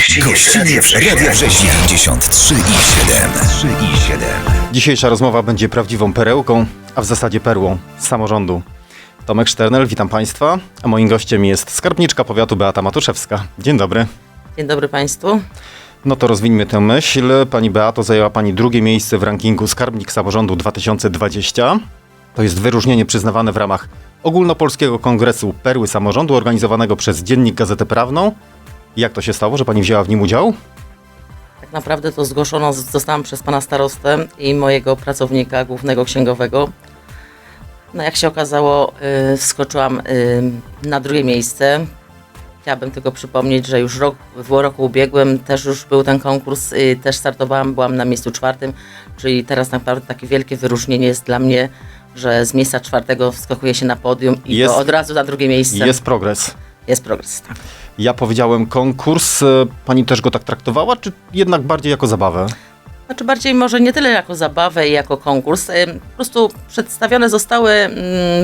Gościnie w Radio Wrześni 93 i 7. 3 i 7. Dzisiejsza rozmowa będzie prawdziwą perełką, a w zasadzie perłą z samorządu. Tomek Szternel, witam Państwa, a moim gościem jest skarbniczka powiatu Beata Matuszewska. Dzień dobry. Dzień dobry Państwu. No to rozwińmy tę myśl. Pani Beato zajęła Pani drugie miejsce w rankingu Skarbnik Samorządu 2020. To jest wyróżnienie przyznawane w ramach Ogólnopolskiego Kongresu Perły Samorządu organizowanego przez Dziennik Gazetę Prawną. Jak to się stało, że Pani wzięła w nim udział? Tak naprawdę to zgłoszono zostałam przez Pana Starostę i mojego pracownika głównego księgowego. No jak się okazało, y, wskoczyłam y, na drugie miejsce. Chciałabym tylko przypomnieć, że już rok, w roku ubiegłym też już był ten konkurs, y, też startowałam, byłam na miejscu czwartym, czyli teraz naprawdę takie wielkie wyróżnienie jest dla mnie, że z miejsca czwartego wskakuje się na podium i Jest- to od razu na drugie miejsce. Jest progres. Jest progres, tak. Ja powiedziałem konkurs. e, Pani też go tak traktowała, czy jednak bardziej jako zabawę? Znaczy bardziej może nie tyle jako zabawę i jako konkurs. ym, Po prostu przedstawione zostały mm,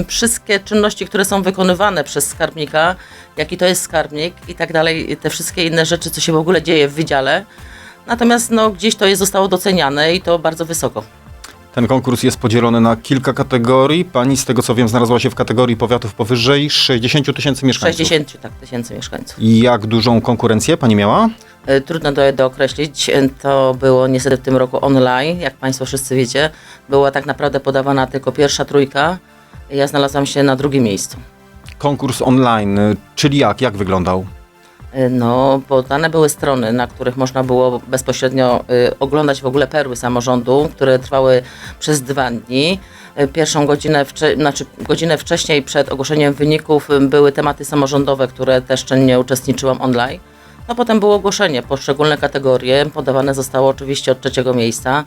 wszystkie czynności, które są wykonywane przez skarbnika, jaki to jest skarbnik i tak dalej, te wszystkie inne rzeczy, co się w ogóle dzieje w wydziale. Natomiast no, gdzieś to jest, zostało doceniane i to bardzo wysoko. Ten konkurs jest podzielony na kilka kategorii. Pani, z tego co wiem, znalazła się w kategorii powiatów powyżej 60 tysięcy mieszkańców. 60 tak, tysięcy mieszkańców. I Jak dużą konkurencję pani miała? Y, Trudno do, dookreślić. Y, To było niestety w tym roku online, jak Państwo wszyscy wiecie. Była tak naprawdę podawana tylko pierwsza trójka. Ja znalazłam się na drugim miejscu. Konkurs online, czyli jak? Jak wyglądał? No, podane były strony, na których można było bezpośrednio y, oglądać w ogóle perły samorządu, które trwały przez dwa dni. Y, Pierwszą godzinę, znaczy godzinę wcześniej przed ogłoszeniem wyników były tematy samorządowe, które też czynnie uczestniczyłam online. No potem było ogłoszenie, poszczególne kategorie, podawane zostało oczywiście od trzeciego miejsca.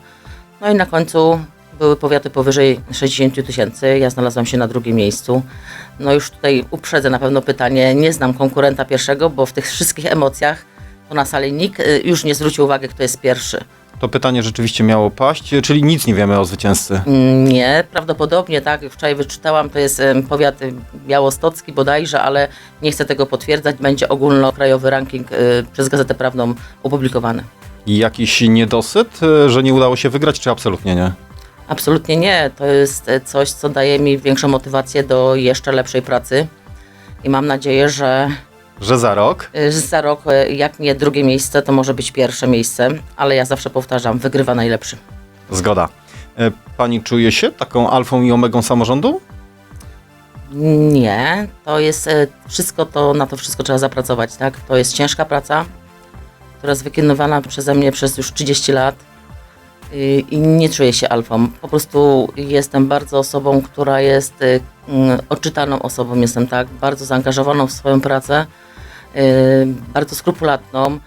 No i na końcu były powiaty powyżej 60 000 tysięcy, ja znalazłam się na drugim miejscu. No już tutaj uprzedzę na pewno pytanie, nie znam konkurenta pierwszego, bo w tych wszystkich emocjach to na sali nikt y, już nie zwrócił uwagi, kto jest pierwszy. To pytanie rzeczywiście miało paść, czyli nic nie wiemy o zwycięzcy. Mm, Nie, prawdopodobnie tak, wczoraj wyczytałam, to jest powiat białostocki bodajże, ale nie chcę tego potwierdzać, będzie ogólnokrajowy ranking y, przez Gazetę Prawną opublikowany. Jakiś niedosyt, y, że nie udało się wygrać, czy absolutnie nie? Absolutnie nie. To jest e, coś, co daje mi większą motywację do jeszcze lepszej pracy. I mam nadzieję, że Że za rok? e, za rok, e, jak nie drugie miejsce, to może być pierwsze miejsce, ale ja zawsze powtarzam, wygrywa najlepszy. Zgoda. Pani czuje się taką alfą i omegą samorządu? Nie, to jest wszystko to, na to wszystko trzeba zapracować, tak? To jest ciężka praca, która jest wykonywana przeze mnie przez już 30 lat i, i nie czuję się alfą. Po prostu jestem bardzo osobą, która jest y, mm, odczytaną osobą, jestem tak, bardzo zaangażowaną w swoją pracę, y, bardzo skrupulatną, y,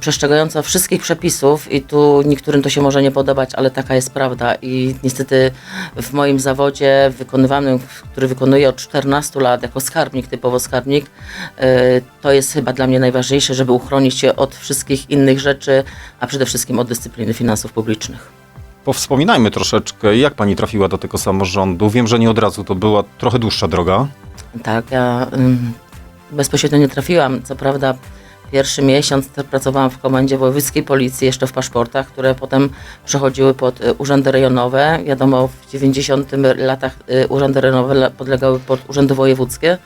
przestrzegająca wszystkich przepisów i tu niektórym to się może nie podobać, ale taka jest prawda i niestety w moim zawodzie wykonywanym, który wykonuję od 14 lat jako skarbnik, typowo skarbnik, y, to jest chyba dla mnie najważniejsze, żeby uchronić się od wszystkich innych rzeczy, a przede wszystkim od dyscypliny finansów publicznych. Powspominajmy troszeczkę, jak pani trafiła do tego samorządu. Wiem, że nie od razu, to była trochę dłuższa droga. Tak, ja bezpośrednio nie trafiłam. Co prawda, pierwszy miesiąc pracowałam w komendzie wojewódzkiej policji, jeszcze w paszportach, które potem przechodziły pod y, urzędy rejonowe. Wiadomo, w 90 latach y, urzędy rejonowe le- podlegały pod urzędy wojewódzkie.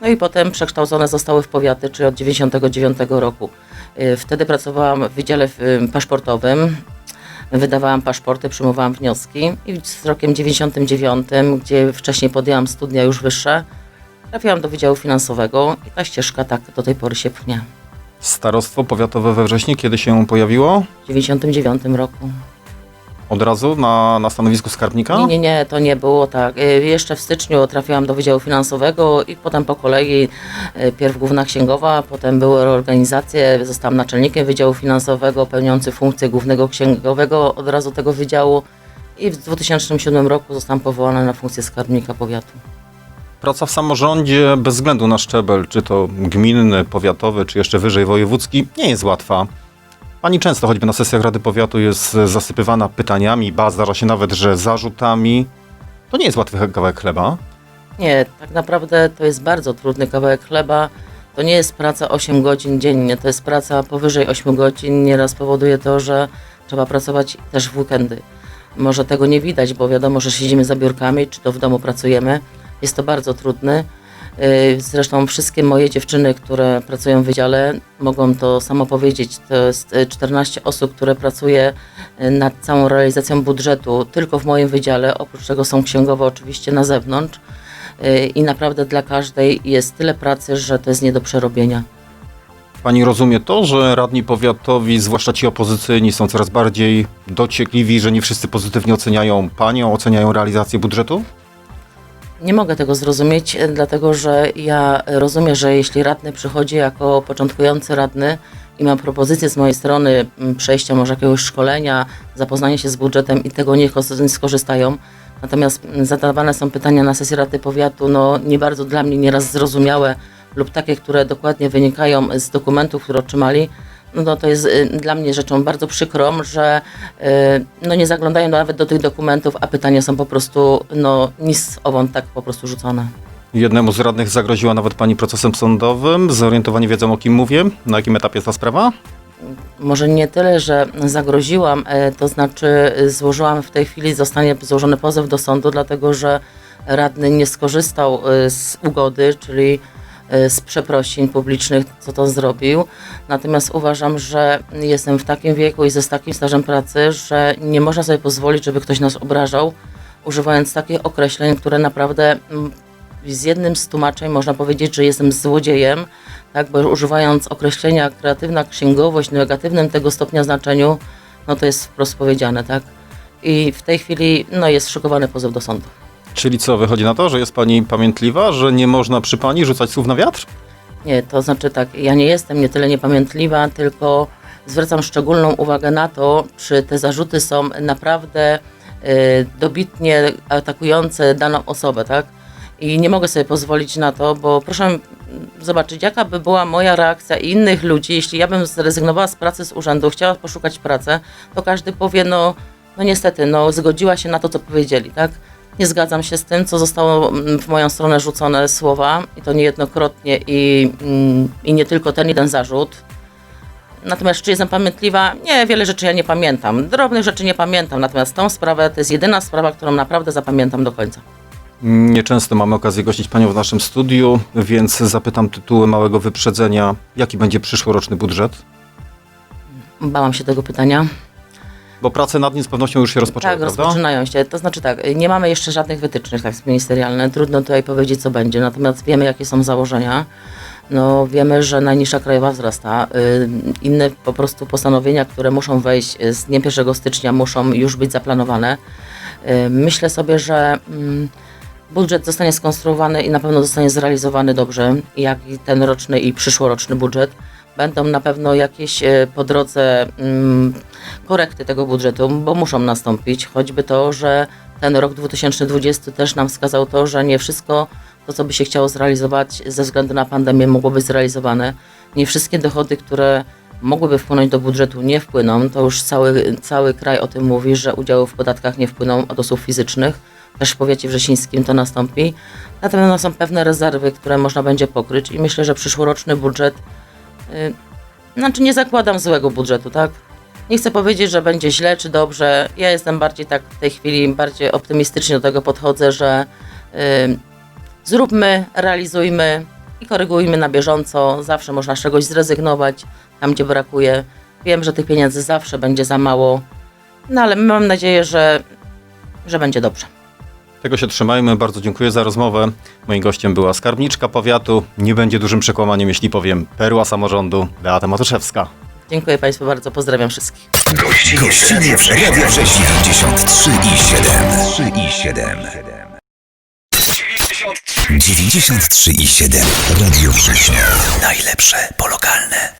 No i potem przekształcone zostały w powiaty, czyli od 99 roku. Y, Wtedy pracowałam w wydziale paszportowym. Wydawałam paszporty, przyjmowałam wnioski i z rokiem 99, gdzie wcześniej podjęłam studia już wyższe, trafiłam do Wydziału Finansowego i ta ścieżka tak do tej pory się pchnie. Starostwo powiatowe we wrześniu, kiedy się pojawiło? W 99 roku. Od razu na, na stanowisku skarbnika? Nie, nie, nie, to nie było tak. Y, Jeszcze w styczniu trafiłam do Wydziału Finansowego i potem po kolei y, pierw główna księgowa, potem były reorganizacje, zostałam naczelnikiem Wydziału Finansowego, pełniący funkcję głównego księgowego od razu tego wydziału i w 2007 roku zostałam powołana na funkcję skarbnika powiatu. Praca w samorządzie bez względu na szczebel, czy to gminny, powiatowy, czy jeszcze wyżej wojewódzki, nie jest łatwa. Pani często, choćby na sesjach Rady Powiatu, jest zasypywana pytaniami, ba, zdarza się nawet, że zarzutami. To nie jest łatwy kawałek chleba. Nie, tak naprawdę to jest bardzo trudny kawałek chleba. To nie jest praca 8 godzin dziennie, to jest praca powyżej 8 godzin. Nieraz powoduje to, że trzeba pracować też w weekendy. Może tego nie widać, bo wiadomo, że siedzimy za biurkami, czy to w domu pracujemy. Jest to bardzo trudne. Yy, Zresztą wszystkie moje dziewczyny, które pracują w wydziale, mogą to samo powiedzieć. To jest yy, 14 osób, które pracuje yy, nad całą realizacją budżetu tylko w moim wydziale. Oprócz tego są księgowe oczywiście na zewnątrz. I naprawdę dla każdej jest tyle pracy, że to jest nie do przerobienia. Pani rozumie to, że radni powiatowi, zwłaszcza ci opozycyjni, są coraz bardziej dociekliwi, że nie wszyscy pozytywnie oceniają panią, oceniają realizację budżetu? Nie mogę tego zrozumieć, e, dlatego że ja rozumiem, że jeśli radny przychodzi jako początkujący radny i ma propozycję z mojej strony przejścia może jakiegoś szkolenia, zapoznania się z budżetem i tego nie kos- nie skorzystają, natomiast zadawane są pytania na sesji Rady Powiatu, no nie bardzo dla mnie nieraz zrozumiałe lub takie, które dokładnie wynikają z dokumentów, które otrzymali, no to, jest y, dla mnie rzeczą bardzo przykrą, że y, no nie zaglądają nawet do tych dokumentów, a pytania są po prostu no nic owąd tak po prostu rzucone. Jednemu z radnych zagroziła nawet pani procesem sądowym. Zorientowani wiedzą o kim mówię. Na jakim etapie jest ta sprawa? Może nie tyle, że zagroziłam, e, to znaczy e, złożyłam w tej chwili, zostanie złożony pozew do sądu, dlatego że radny nie skorzystał z ugody, czyli z przeprosin publicznych, co to zrobił. Natomiast uważam, że jestem w takim wieku i ze takim stażem pracy, że nie można sobie pozwolić, żeby ktoś nas obrażał, używając takich określeń, które naprawdę mm, z jednym z tłumaczeń można powiedzieć, że jestem złodziejem, tak, bo używając określenia kreatywna księgowość w negatywnym tego stopnia znaczeniu, no to jest wprost powiedziane, tak. I w tej chwili no, jest szykowany pozew do sądu. Czyli co, wychodzi na to, że jest pani pamiętliwa, że nie można przy pani rzucać słów na wiatr? Nie, to znaczy tak, ja nie jestem nie tyle niepamiętliwa, tylko zwracam szczególną uwagę na to, czy te zarzuty są naprawdę y, dobitnie atakujące daną osobę, tak? I nie mogę sobie pozwolić na to, bo proszę zobaczyć, jaka by była moja reakcja i innych ludzi, jeśli ja bym zrezygnowała z pracy z urzędu, chciała poszukać pracy, to każdy powie, no, no niestety, no zgodziła się na to, co powiedzieli, tak? Nie zgadzam się z tym, co zostało mm, w moją stronę rzucone słowa i to niejednokrotnie i, mm, i nie tylko ten jeden zarzut. Natomiast czy jestem pamiętliwa? Nie, wiele rzeczy ja nie pamiętam. Drobnych rzeczy nie pamiętam, natomiast tą sprawę to jest jedyna sprawa, którą naprawdę zapamiętam do końca. Nieczęsto mamy okazję gościć panią w naszym studiu, więc zapytam tytułem małego wyprzedzenia, jaki będzie przyszłoroczny budżet? Bałam się tego pytania. Bo prace nad nim z pewnością już się rozpoczęły, tak, prawda? rozpoczynają się. To znaczy tak, nie mamy jeszcze żadnych wytycznych tak, ministerialnych. Trudno tutaj powiedzieć, co będzie. Natomiast wiemy, jakie są założenia. No, wiemy, że najniższa krajowa wzrasta. Y, Inne po prostu postanowienia, które muszą wejść y, z dniem 1 stycznia, muszą już być zaplanowane. Y, Myślę sobie, że mm, budżet zostanie skonstruowany i na pewno zostanie zrealizowany dobrze, jak i ten roczny i przyszłoroczny budżet. Będą na pewno jakieś e, po drodze mm, korekty tego budżetu, bo muszą nastąpić, choćby to, że ten rok 2020 też nam wskazał to, że nie wszystko to, co by się chciało zrealizować ze względu na pandemię, mogło być zrealizowane. Nie wszystkie dochody, które mogłyby wpłynąć do budżetu, nie wpłyną. To już cały, cały kraj o tym mówi, że udziały w podatkach nie wpłyną od osób fizycznych. Też w powiecie wrzesińskim to nastąpi. Natomiast są pewne rezerwy, które można będzie pokryć i myślę, że przyszłoroczny budżet Znaczy nie zakładam złego budżetu, tak? Nie chcę powiedzieć, że będzie źle czy dobrze. Ja jestem bardziej tak w tej chwili, bardziej optymistycznie do tego podchodzę, że y, zróbmy, realizujmy i korygujmy na bieżąco. Zawsze można z czegoś zrezygnować, tam gdzie brakuje. Wiem, że tych pieniędzy zawsze będzie za mało, no ale mam nadzieję, że, że będzie dobrze. Tego się trzymajmy. Bardzo dziękuję za rozmowę. Moim gościem była skarbniczka powiatu. Nie będzie dużym przekłamaniem, jeśli powiem perła samorządu Beata Matuszewska. Dziękuję Państwu bardzo, pozdrawiam wszystkich. Gościnie w Radio Września 93 i 7. 3 i 7. 93 i 7. Radio Września. Najlepsze po lokalne.